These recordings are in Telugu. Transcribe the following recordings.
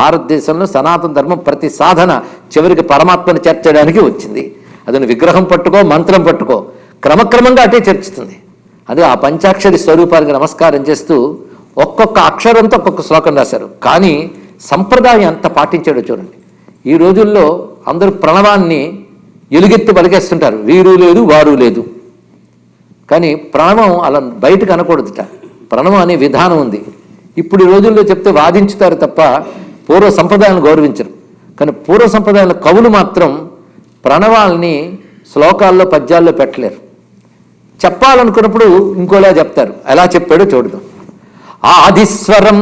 భారతదేశంలో సనాతన ధర్మం ప్రతి సాధన చివరికి పరమాత్మను చేర్చడానికి వచ్చింది. అదని విగ్రహం పట్టుకో మంత్రం పట్టుకో క్రమక్రమంగా అటే చేర్చుతుంది. అదే ఆ పంచాక్షరి స్వరూపానికి నమస్కారం చేస్తూ ఒక్కొక్క అక్షరంతో ఒక్కొక్క శ్లోకం రాశారు. కానీ సంప్రదాయం ఎంత పాటించాడో చూడండి. ఈ రోజుల్లో అందరూ ప్రణవాన్ని ఎలుగెత్తి పలికేస్తుంటారు. వీరు లేదు వారు లేదు. కానీ ప్రణవం అలా బయటకు అనకూడదుట. ప్రణవం అనే విధానం ఉంది. ఇప్పుడు ఈ రోజుల్లో చెప్తే వాదించుతారు తప్ప పూర్వ సంప్రదాయాలను గౌరవించరు. కానీ పూర్వ సంప్రదాయాల కవులు మాత్రం ప్రణవాల్ని శ్లోకాల్లో పద్యాల్లో పెట్టలేరు. చెప్పాలనుకున్నప్పుడు ఇంకోలా చెప్తారు. ఎలా చెప్పాడో చూడదాం. ఆదిస్వరం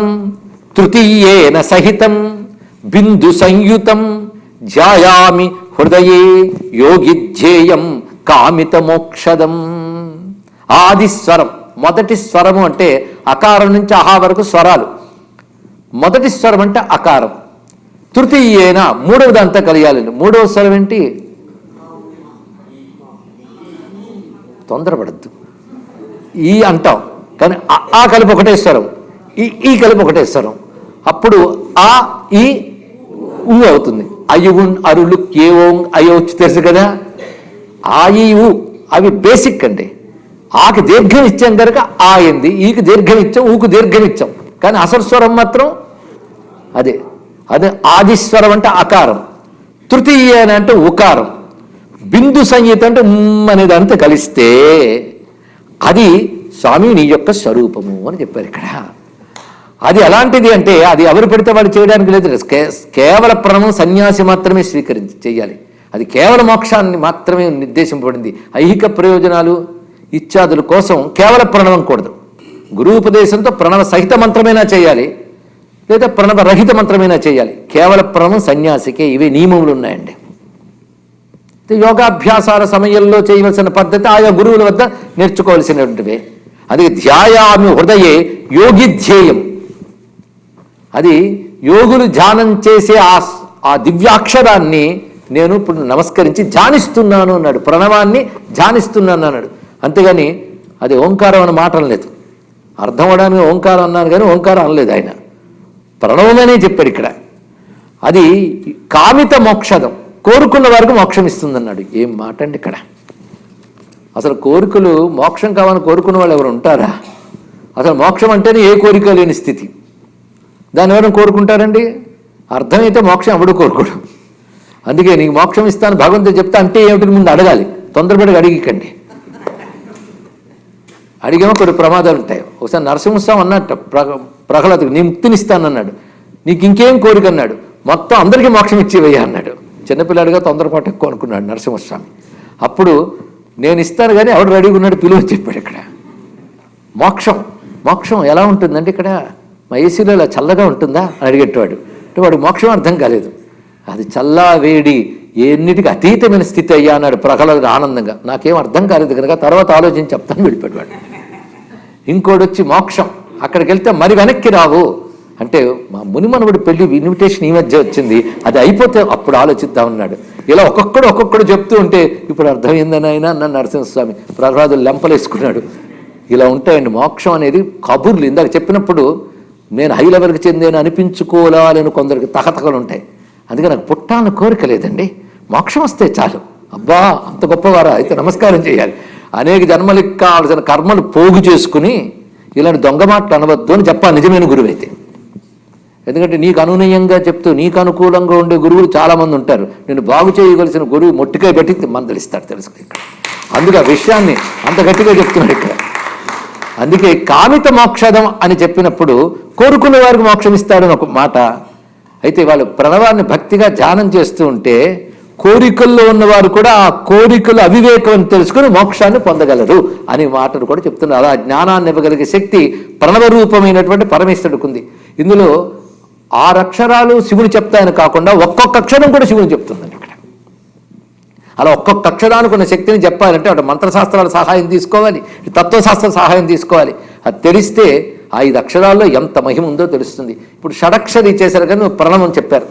తృతీయేన సహితం బిందు సంయుతం జాయామి హృదయే యోగిధ్యేయం కామిత మోక్షదం ఆదిస్వరం మొదటి స్వరము అంటే అకారం నుంచి అహా వరకు స్వరాలు. మొదటి స్వరం అంటే అకారం. తృతీయేన మూడవది అంతా కలియాలండి మూడవ స్వరం ఏంటి? తొందరపడద్దు. ఈ అంటాం. కానీ ఆ- కలిపి ఒకటే స్వరం. ఈ ఈ కలిపి ఒకటే స్వరం. అప్పుడు ఆ ఈ ఊ అవుతుంది. అయువున్ అరులు కేవోం అయోచ్చు తెలుసు కదా? ఆ ఈ ఊ. అవి బేసిక్ అండి. ఆకి దీర్ఘం ఇచ్చాం కనుక ఆ అయింది ఈకి దీర్ఘం ఇచ్చాం ఊకు దీర్ఘం ఇచ్చాం కానీ అసలు స్వరం మాత్రం అదే అదే ఆదిస్వరం అంటే అకారం తృతీయ అని అంటే ఉకారం బిందు సంగీతం అంటే ఉమ్ అనేది అంతా కలిస్తే అది స్వామి నీ యొక్క స్వరూపము అని చెప్పారు ఇక్కడ. అది ఎలాంటిది అంటే అది ఎవరు పెడితే వాళ్ళు చేయడానికి లేదు. కే- కేవల ప్రణవం సన్యాసి మాత్రమే స్వీకరించి చేయాలి. అది కేవల మోక్షాన్ని మాత్రమే నిర్దేశింపబడింది. ఐహిక ప్రయోజనాలు ఇత్యాదుల కోసం కేవల ప్రణవం కూడదు. గురూపదేశంతో ప్రణవ సహిత మంత్రమైనా చేయాలి. లేదా ప్రణవ రహిత మంత్రమైనా చేయాలి. కేవల ప్రణవం సన్యాసికే ఇవి నియమములు ఉన్నాయండి. యోగాభ్యాసాల సమయంలో చేయవలసిన పద్ధతి ఆయా గురువుల వద్ద నేర్చుకోవాల్సినటువంటివే. అది ధ్యాయామి హృదయే యోగి ధ్యేయం. అది యోగులు ధ్యానం చేసే ఆ ఆ దివ్యాక్షరాన్ని నేను ఇప్పుడు నమస్కరించి ధ్యానిస్తున్నాను అన్నాడు. ప్రణవాన్ని ధ్యానిస్తున్నాను అన్నాడు. అంతేగాని అది ఓంకారం అని మాట అనలేదు అర్థం అవడానికి ఓంకారం అన్నాను కానీ ఓంకారం అనలేదు ఆయన. ప్రణవమనే చెప్పాడు ఇక్కడ. అది కామిత మోక్షదం. కోరుకున్న వారికి మోక్షం ఇస్తుందన్నాడు. ఏం మాట అండి ఇక్కడ? అసలు కోరికలు మోక్షం కావాలని కోరుకున్న వాళ్ళు ఎవరు ఉంటారా? అసలు మోక్షం అంటేనే ఏ కోరిక లేని స్థితి. దాన్ని ఎవరైనా కోరుకుంటారండి? అర్థమైతే మోక్షం ఎవడు కోరుకోడు. అందుకే నీకు మోక్షం ఇస్తాను భగవంతుడు చెప్తా అంటే ఏమిటి ముందు అడగాలి. తొందరపడి అడిగికండి. అడిగామో కొన్ని ప్రమాదాలు ఉంటాయి. ఒకసారి నరసింహస్వామి అన్నట్టు ప్ర ప్రహ్లాదుడు నీ ముక్తినిస్తానన్నాడు. నీకు ఇంకేం కోరిక? అన్నాడు. మొత్తం అందరికీ మోక్షం ఇచ్చేవయ్యా అన్నాడు. చిన్నపిల్లాడిగా తొందరపాటు ఎక్కువ అనుకున్నాడు నరసింహస్వామి. అప్పుడు నేను ఇస్తాను కానీ ఎవడు రెడీగా ఉన్నాడు పిలువని చెప్పాడు ఇక్కడ. మోక్షం మోక్షం ఎలా ఉంటుందండి ఇక్కడ? మా ఏసీలో ఇలా చల్లగా ఉంటుందా? అని అడిగేటవాడు అంటే వాడు మోక్షం అర్థం కాలేదు. అది చల్లా వేడి ఎన్నిటికి అతీతమైన స్థితి అయ్యా అన్నాడు ప్రహ్లాదుడు ఆనందంగా. నాకేం అర్థం కాలేదు కనుక తర్వాత ఆలోచించి చెప్తాను వెళ్ళిపోయాడు ఇంకోటి వచ్చి మోక్షం. అక్కడికి వెళ్తే మరి వెనక్కి రావు. అంటే మా మునిమనవుడు పెళ్ళి ఇన్విటేషన్ ఈ మధ్య వచ్చింది. అది అయిపోతే అప్పుడు ఆలోచిద్దామన్నాడు ఇలా ఒక్కొక్కడు ఒక్కొక్కడు చెప్తూ ఉంటే ఇప్పుడు అర్థమైందని ఆయన అన్న నరసింహస్వామి. ప్రహ్లాదులు లెంపలేసుకున్నాడు. ఇలా ఉంటాయండి. మోక్షం అనేది కబుర్లు. ఇందాక చెప్పినప్పుడు నేను హై లెవెల్కి చెందేను అనిపించుకోవాలని కొందరికి తహతకలు ఉంటాయి. అందుకే నాకు పుట్టాలని కోరిక లేదండి. మోక్షం వస్తే చాలు. అబ్బా అంత గొప్పవారా? అయితే నమస్కారం చేయాలి. అనేక జన్మలకు కావాల్సిన కర్మలు పోగు చేసుకుని ఇలాంటి దొంగ మాటలు అనవద్దు అని చెప్పాలి. నిజమైన గురువు అయితే. ఎందుకంటే నీకు అనునయంగా చెప్తూ నీకు అనుకూలంగా ఉండే గురువులు చాలామంది ఉంటారు. నేను బాగు చేయవలసిన గురువు మొట్టికాయ పెట్టి మందలిస్తాడు తెలుసు ఇక్కడ అందుకే ఆ విషయాన్ని అంత గట్టిగా చెప్తున్నాడు ఇక్కడ. అందుకే కామిత మోక్షదం అని చెప్పినప్పుడు కోరుకున్న వారికి మోక్షం ఇస్తాడని ఒక మాట. అయితే వాళ్ళు ప్రణవాన్ని భక్తిగా ధ్యానం చేస్తూ ఉంటే కోరికల్లో ఉన్నవారు కూడా ఆ కోరికలు అవివేకం అని తెలుసుకుని మోక్షాన్ని పొందగలరు అనే మాటను కూడా చెప్తున్నారు. అలా జ్ఞానాన్ని ఇవ్వగలిగే శక్తి ప్రణవ రూపమైనటువంటి పరమేశ్వరుడికి ఉంది. ఇందులో ఆరు అక్షరాలు శివుడు చెప్తాయని కాకుండా ఒక్కొక్క అక్షరం కూడా శివుని చెప్తుందండి ఇక్కడ. అలా ఒక్కొక్క అక్షరానికి ఉన్న శక్తిని చెప్పాలంటే అటు మంత్రశాస్త్రాల సహాయం తీసుకోవాలి తత్వశాస్త్ర సహాయం తీసుకోవాలి. అది తెలిస్తే ఐదు అక్షరాల్లో ఎంత మహిమ ఉందో తెలుస్తుంది. ఇప్పుడు షడక్షరి చేశారు కానీ ప్రణవం చెప్పారు.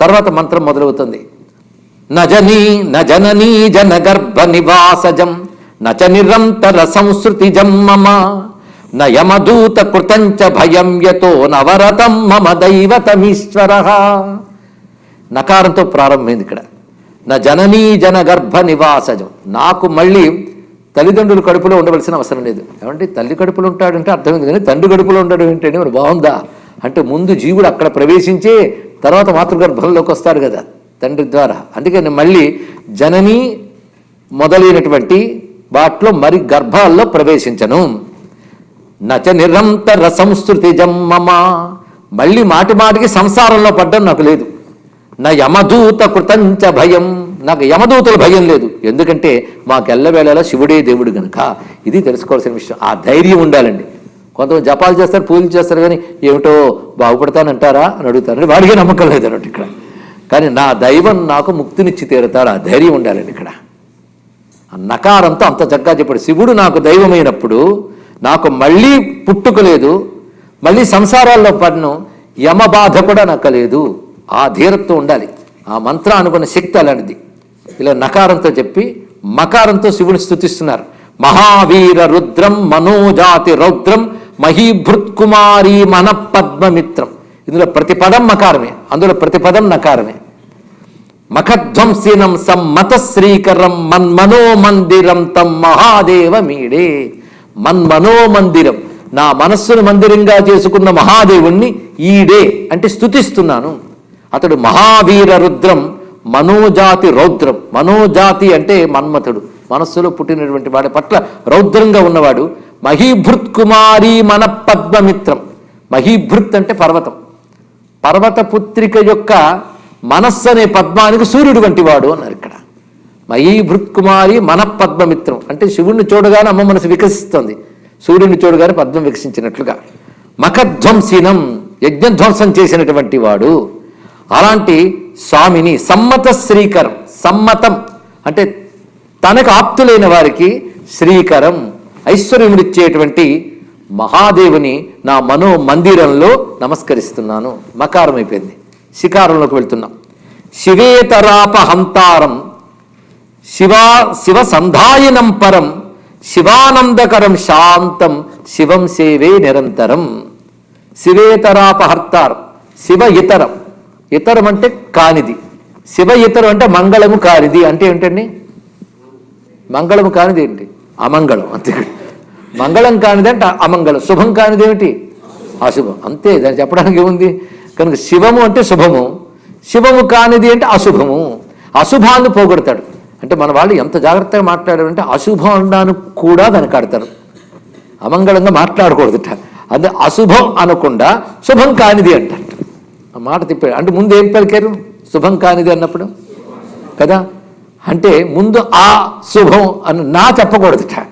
తర్వాత మంత్రం మొదలవుతుంది. నజనీ నజననీ జన గర్భ నివాసజం నచ నిరంతర సంస్కృతి మమ నయమదూత కృతంచ భయం యతో నవరతం మమ దైవతమీశ్వర. నకారంతో ప్రారంభమైంది ఇక్కడ. నా జననీ జన గర్భ నివాసజం. నాకు మళ్ళీ తల్లిదండ్రులు కడుపులో ఉండవలసిన అవసరం లేదు. ఏమంటే తల్లి కడుపులో ఉంటాడంటే అర్థమైంది కానీ తండ్రి కడుపులో ఉండడం ఏంటంటే మరి బాగుందా? అంటే ముందు జీవుడు అక్కడ ప్రవేశించే తర్వాత మాతృగర్భంలోకి వస్తాడు కదా తండ్రి ద్వారా. అందుకని మళ్ళీ జనని మొదలైనటువంటి వాటిలో మరి గర్భాల్లో ప్రవేశించను. నచ నిరంతర సంస్కృతి జమ్మమ మళ్ళీ మాటి మాటికి సంసారంలో పడ్డం నాకు లేదు. నా యమదూత కృతంచ భయం. నాకు యమదూతల భయం లేదు. ఎందుకంటే మాకెల్లవేళలా శివుడే దేవుడు గనుక. ఇది తెలుసుకోవాల్సిన విషయం. ఆ ధైర్యం ఉండాలండి. కొంతమంది జపాలు చేస్తారు పూజలు చేస్తారు కానీ ఏమిటో బాగుపడతానంటారా అని అడుగుతారు వాడికి నమ్మకం లేదు అన్నట్టు ఇక్కడ. కానీ నా దైవం నాకు ముక్తినిచ్చి తీరుతాడు. ఆ ధైర్యం ఉండాలండి ఇక్కడ. ఆ నకారంతో అంత చక్కగా చెప్పాడు. శివుడు నాకు దైవమైనప్పుడు నాకు మళ్ళీ పుట్టుక లేదు. మళ్ళీ సంసారాల్లో పడను. యమ బాధ కూడా నాకు లేదు. ఆ ధీరత్వం ఉండాలి. ఆ మంత్రం అనుకున్న శక్తి అలాంటిది. ఇలా నకారంతో చెప్పి మకారంతో శివుని స్తుతిస్తున్నారు. మహావీర రుద్రం మనోజాతి రౌద్రం మహీభృత్కుమారి మన పద్మమిత్రం ఇందులో ప్రతి పదం మకారమే అందులో ప్రతి పదం నకారమే. మఖధ్వంసినం సమ్మత శ్రీకరం మన్మనో మందిరం తం మహాదేవ మీడే. మన్మనో మందిరం నా మనస్సును మందిరంగా చేసుకున్న మహాదేవుణ్ణి ఈడే అంటే స్తుతిస్తున్నాను. అతడు మహావీర రుద్రం మనోజాతి రౌద్రం. మనోజాతి అంటే మన్మథుడు. మనస్సులో పుట్టినటువంటి వాడి పట్ల రౌద్రంగా ఉన్నవాడు మహీభృత్ కుమారి మన పద్మమిత్రం. మహీభృత్ అంటే పర్వతం. పర్వత పుత్రిక యొక్క మనస్సు అనే పద్మానికి సూర్యుడు వంటి వాడు అన్నారు ఇక్కడ. మహీభృత్ కుమారి మన పద్మమిత్రం. అంటే శివుణ్ణి చూడగానే అమ్మ మనసు వికసిస్తుంది. సూర్యుని చూడగానే పద్మం వికసించినట్లుగా. మఖధ్వంసినం యజ్ఞధ్వంసం చేసినటువంటి వాడు. అలాంటి స్వామిని సమ్మత శ్రీకరం సమ్మతం అంటే తనకు ఆప్తులైన వారికి శ్రీకరం ఐశ్వర్యమునిచ్చేటువంటి మహాదేవుని నా మనో మందిరంలో నమస్కరిస్తున్నాను. మకారం అయిపోయింది. శికారంలోకి వెళ్తున్నాం. శివేతరాపహంతారం శివా శివ సంధాయనం పరం శివానందకరం శాంతం శివం సేవే నిరంతరం. శివేతరాపహర్తారం శివ ఇతరం. ఇతరం అంటే కానిది. శివ ఇతరం అంటే మంగళము కానిది. అంటే ఏంటండి? మంగళము కానిది ఏంటి? అమంగళం. అంతే. మంగళం కానిది అంటే అమంగళం. శుభం కానిది ఏమిటి? అశుభం. అంతే. దాన్ని చెప్పడానికి ఏముంది? కనుక శివము అంటే శుభము. శివము కానిది అంటే అశుభము. అశుభాన్ని పోగొడతాడు. అంటే మన వాళ్ళు ఎంత జాగ్రత్తగా మాట్లాడారంటే అశుభం అన్నాను కూడా దానికి ఆడతారు అమంగళంగా మాట్లాడకూడదుట. అదే అశుభం అనకుండా శుభం కానిది అంటారు. ఆ మాట తిప్పాడు. అంటే ముందు ఏం పలికారు? శుభం కానిది అన్నప్పుడు? కదా? అంటే ముందు ఆ శుభం అని నా చెప్పకూడదుట.